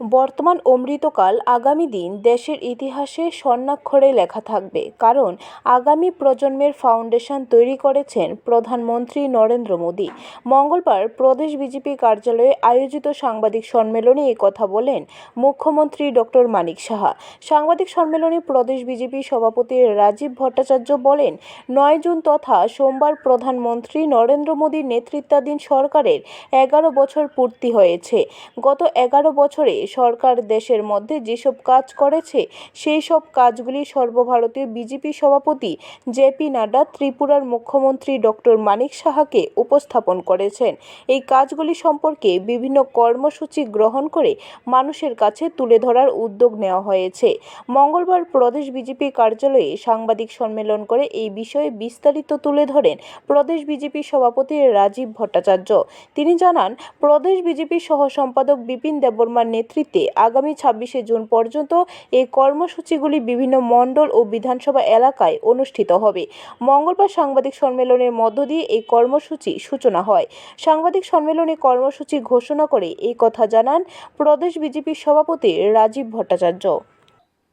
বর্তমান অমৃতকাল আগামী দিন দেশের ইতিহাসে স্বর্ণাক্ষরে লেখা থাকবে। কারণ, আগামী প্রজন্মের ফাউন্ডেশন তৈরি করেছেন প্রধানমন্ত্রী নরেন্দ্র মোদী। মঙ্গলবার প্রদেশ বিজেপি কার্যালয়ে আয়োজিত সাংবাদিক সম্মেলনে কথা বলেন মুখ্যমন্ত্রী ডক্টর মানিক সাহা। সাংবাদিক সম্মেলনে প্রদেশ বিজেপি সভাপতি রাজীব ভট্টাচার্য বলেন, নয় জুন তথা সোমবার প্রধানমন্ত্রী নরেন্দ্র মোদীর নেতৃত্বাধীন সরকারের এগারো বছর পূর্তি হয়েছে। গত এগারো বছরে সরকার দেশের মধ্যে যেসব কাজ করেছে, সেই সব কাজগুলি সর্বভারতীয় বিজেপি সভাপতি জেপি নাড্ডা ত্রিপুরার মুখ্যমন্ত্রী ডক্টর মানিক সাহাকে উপস্থাপন করেছেন। এই কাজগুলি সম্পর্কে বিভিন্ন কর্মসূচি গ্রহণ করে মানুষের কাছে তুলে ধরার উদ্যোগ নেওয়া হয়েছে। মঙ্গলবার প্রদেশ বিজেপি কার্যালয়ে সাংবাদিক সম্মেলন করে এই বিষয়ে বিস্তারিত তুলে ধরেন প্রদেশ বিজেপি সভাপতি রাজীব ভট্টাচার্য। তিনি জানান, প্রদেশ বিজেপি সহ সম্পাদক বিপিন দেববর্মার নেতৃত্বে আগামী ছাব্বিশে জুন পর্যন্ত এই কর্মসূচিগুলি বিভিন্ন মণ্ডল ও বিধানসভা এলাকায় অনুষ্ঠিত হবে। মঙ্গলবার সাংবাদিক সম্মেলনের মধ্য দিয়ে এই কর্মসূচি সূচনা হয়। সাংবাদিক সম্মেলনে কর্মসূচি ঘোষণা করে এই কথা জানান প্রদেশ বিজেপির সভাপতি রাজীব ভট্টাচার্য।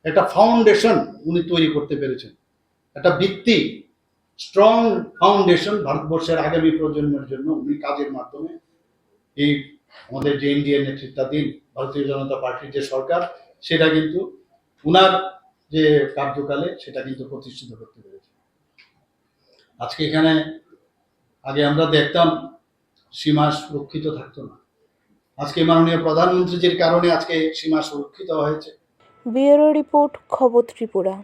একটা ফাউন্ডেশন উনি তৈরি করতে পেরেছেন। একটা ভিত্তি, স্ট্রং ফাউন্ডেশন ভারতবর্ষের আগামী প্রজন্মের জন্য উনি কাজের মাধ্যমে এই আমাদের যে ইন্ডিয়ান নেতৃত্বাধীন ভারতীয় জনতা পার্টির যে সরকার, সেটা কিন্তু উনার যে কার্যকালে সেটা কিন্তু প্রতিষ্ঠিত করতে পেরেছে। আজকে এখানে আগে আমরা দেখতাম সীমা সুরক্ষিত থাকতো না। আজকে মাননীয় প্রধানমন্ত্রীজির কারণে আজকে সীমা সুরক্ষিত হয়েছে। ব্যুরো রিপোর্ট খবর ত্রিপুরা।